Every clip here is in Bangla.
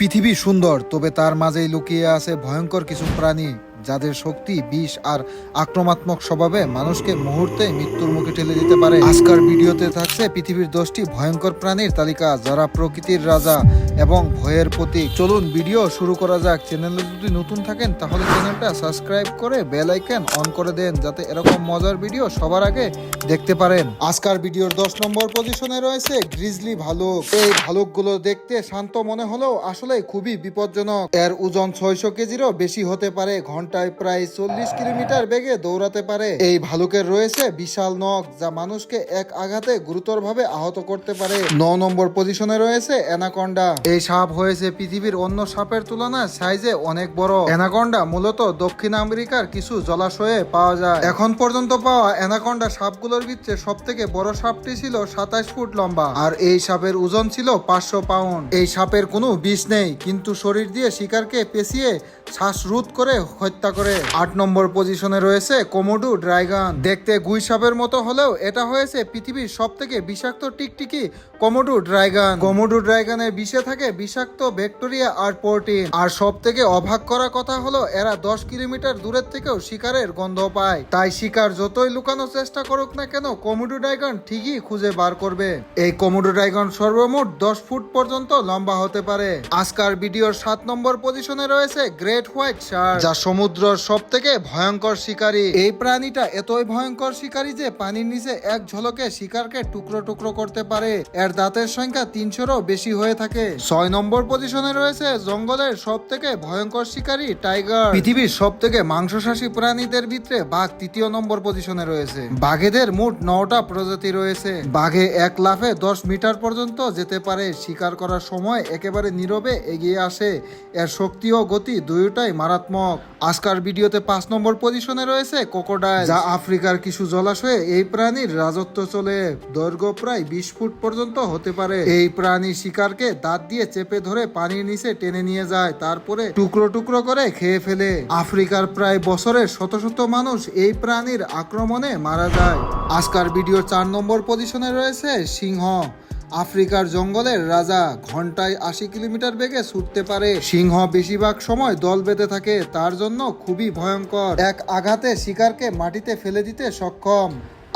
পৃথিবী সুন্দর তবে তার মাঝেই লুকিয়ে আছে ভয়ঙ্কর কিছু প্রাণী। যাদের শক্তি, বিষ আর আক্রমণাত্মক স্বভাবে মানুষকে মুহূর্তে মৃত্যুর মুখে ঠেলে দিতে পারে। আজকের ভিডিওতে থাকছে পৃথিবীর দশটি ভয়ঙ্কর প্রাণীর তালিকা, যারা প্রকৃতির রাজা এবং ভয়ের প্রতীক। চলুন ভিডিও শুরু করা যাক। চ্যানেলে যদি নতুন থাকেন, তাহলে চ্যানেলটা সাবস্ক্রাইব করে বেল আইকন অন করে দেন, যাতে এরকম মজার ভিডিও সবার আগে দেখতে পারেন। আজকের ভিডিওর দশ নম্বর পজিশনে রয়েছে গ্রিজলি ভালুক। এই ভালুকগুলো দেখতে শান্ত মনে হলেও আসলে খুবই বিপজ্জনক। এর ওজন ছয়শো কেজিরও বেশি হতে পারে ঘন্টায় প্রায় চল্লিশ কিলোমিটার বেগে দৌড়াতে পারে। এই ভালুকের রয়েছে বিশাল নখ, যা মানুষকে এক আঘাতে গুরুতরভাবে আহত করতে পারে। ন নম্বর পজিশনে রয়েছে অ্যানাকন্ডা। এই সাপ হয়েছে পৃথিবীর অন্য সাপের তুলনায় সাইজে অনেক বড়। অ্যানাকন্ডা মূলত দক্ষিণ আমেরিকার কিছু জলাশয়ে পাওয়া যায়। এখন পর্যন্ত পাওয়া অ্যানাকন্ডা সাপগুলোর ভিতরে সব থেকে বড় সাপটি ছিল সাতাশ ফুট লম্বা, আর এই সাপের ওজন ছিল পাঁচশো পাউন্ড। এই সাপের কোনো বিষ নেই, কিন্তু শরীর দিয়ে শিকারকে পেঁচিয়ে শ্বাসরোধ করে হত্যা করে। আট নম্বর পজিশনে রয়েছে কোমোডু ড্রাইগান। দেখতে গুই সাপের মতো হলেও এটা হয়েছে পৃথিবীর সব থেকে বিষাক্ত টিকটিকি কোমোডু ড্রাইগান। কোমোডু ড্রাইগানের বিষে থাকে বিষাক্ত ব্যাকটেরিয়া আর প্রোটিন। আর সব থেকে অবাক করা কথা হলো এরা দশ কিলোমিটার দূরের থেকেও শিকারের গন্ধ পায়। তাই শিকার যতই লুকানোর চেষ্টা করুক না কেন কোমোডু ড্রাইগন ঠিকই খুঁজে বার করবে। এই কোমোডু ড্রাইগন সর্বমোট দশ ফুট পর্যন্ত লম্বা হতে পারে। আজকার ভিডিওর সাত নম্বর পজিশনে রয়েছে গ্রেট হোয়াইট শার্ক, যা সমুদ্রের সব থেকে ভয়ঙ্কর শিকারী। এই প্রাণীটা এতই ভয়ঙ্কর শিকারী যে পানির নিচে এক ঝলকে শিকারকে টুকরো টুকরো করতে পারে। এর দাঁতের সংখ্যা তিনশোরও বেশি হয়ে থাকে। ছয় নম্বর পজিশনে রয়েছে জঙ্গলের সব থেকে ভয়ঙ্কর শিকারী টাইগার। পৃথিবীর সব থেকে মাংসশাসী প্রাণীদের ভিতরে বাঘ তৃতীয় নম্বর পজিশনে রয়েছে। বাঘেদের মোট নটা প্রজাতি রয়েছে। বাঘে এক লাফে দশ মিটার পর্যন্ত যেতে পারে। শিকার করার সময় একেবারে নীরবে এগিয়ে আসে। এর শক্তি ও গতি দুইটাই মারাত্মক। আজকার ভিডিওতে পাঁচ নম্বর পজিশনে রয়েছে কোকোডাইল যা আফ্রিকার কিছু জলাশয়ে এই প্রাণীর রাজত্ব চলে। দৈর্ঘ্য প্রায় বিশ ফুট পর্যন্ত হতে পারে। এই প্রাণী শিকারকে দাঁত দিয়ে চেপে ধরে পানির নিচে টেনে নিয়ে যায়, তারপরে টুকরো টুকরো করে খেয়ে ফেলে। আফ্রিকার প্রায় বছরের শত শত মানুষ এই প্রাণীর আক্রমণে মারা যায়। আজকার ভিডিও চার নম্বর পজিশনে রয়েছে সিংহ। আফ্রিকার জঙ্গলের রাজা ঘন্টায় আশি কিলোমিটার বেগে ছুটতে পারে। সিংহ বেশিরভাগ সময় দল বেঁধে থাকে, তার জন্য খুবই ভয়ঙ্কর। এক আঘাতে শিকারকে মাটিতে ফেলে দিতে সক্ষম।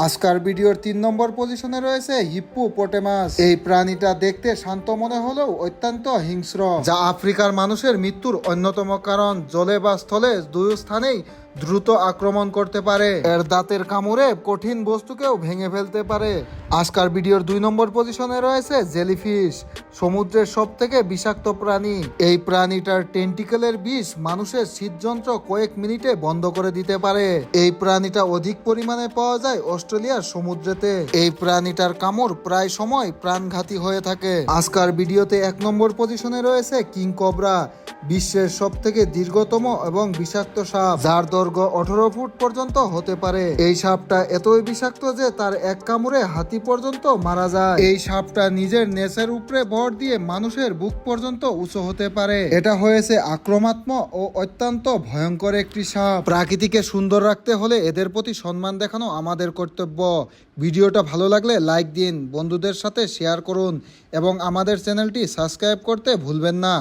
আজকার ভিডিওর তিন নম্বর পজিশনে রয়েছে হিপ্পু পোটেমাস। এই প্রাণীটা দেখতে শান্ত মনে হলেও অত্যন্ত হিংস্র। যা আফ্রিকার মানুষের মৃত্যুর অন্যতম কারণ। জলে বা স্থলে দুই স্থানেই দ্রুত আক্রমণ করতে পারে। এর দাঁতের কামড়ে কঠিন বস্তুকেও ভেঙে ফেলতে পারে। আজকার ভিডিওর দুই নম্বর পজিশনে রয়েছে জেলিফিশ, সমুদ্রের সব থেকে বিষাক্ত প্রাণী। এই প্রাণীটার টেন্টিকেলের বিষ মানুষের শীতযন্ত্র কয়েক মিনিটে বন্ধ করে দিতে পারে। এই প্রাণীটা অধিক পরিমাণে পাওয়া যায় অস্ট্রেলিয়ার সমুদ্রেতে। এই প্রাণীটার কামড় প্রায় সময় প্রাণঘাতী হয়ে থাকে। আজকার ভিডিওতে এক নম্বর পজিশনে রয়েছে কিং কবরা, বিশ্বের সব থেকে দীর্ঘতম এবং বিষাক্ত সাপ, যার দৈর্ঘ্য আঠারো ফুট পর্যন্ত হতে পারে এই সাপটা এতই বিষাক্ত যে তার এক কামড়ে হাতি পর্যন্ত মারা যায় এই সাপটা নিজের নেচের উপরে ভর দিয়ে মানুষের বুক পর্যন্ত উঁচু হতে পারে এটা হয়েছে আক্রমাত্মক ও অত্যন্ত ভয়ঙ্কর একটি সাপ প্রাকৃতিকে সুন্দর রাখতে হলে এদের প্রতি সম্মান দেখানো আমাদের কর্তব্য ভিডিওটা ভালো লাগলে লাইক দিন বন্ধুদের সাথে শেয়ার করুন এবং আমাদের চ্যানেলটি সাবস্ক্রাইব করতে ভুলবেন না